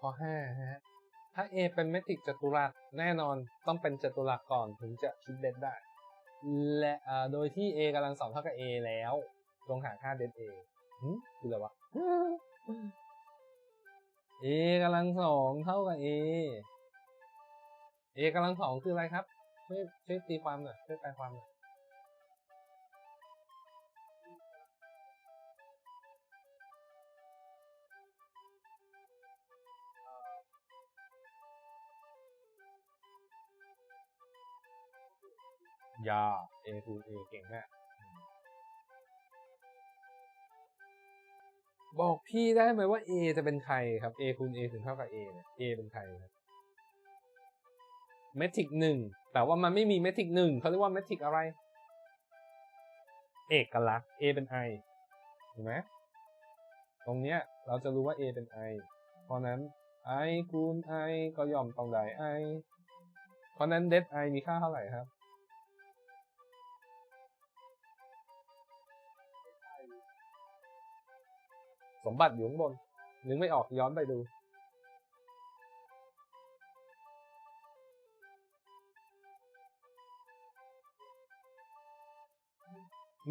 ข้อห้าฮะถ้า A เป็นเมตริกจัตุรัสแน่นอนต้องเป็นจัตุรัสก่อนถึงจะคิดเด็ดได้ และโดยที่ A กำลังสองเท่ากับ A แล้วลงหาค่าเด็ด A หึคืออะไรวะ A กำลังสองเท่ากับ A A กำลังสองคืออะไรครับช่วยช่วยตีความหน่อยช่วยแปลความหน่อย ยา A คูณ A เก่งมากบอกพี่ได้ไหมว่า A จะเป็นใครครับ A คูณ A ถึงเท่ากับ A เนี่ย A เป็นใครครับเมทริกหนึ่งแต่ว่ามันไม่มีเมทริกหนึ่งเขาเรียกว่าเมทริกอะไร เอกลักษณ์ A เป็น I ถูกไหมตรงเนี้ยเราจะรู้ว่า A เป็น I เพราะนั้น I คูณ I ก็ย่อมต้องได้ I เพราะนั้นเด I มีค่าเท่าไหร่ครับ สมบัติอยู่ข้างบน นึกไม่ออกย้อนไปดู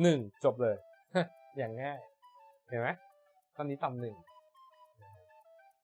หนึ่งจบเลย อย่างง่าย เห็นไหมตอนนี้ต่ำหนึ่ง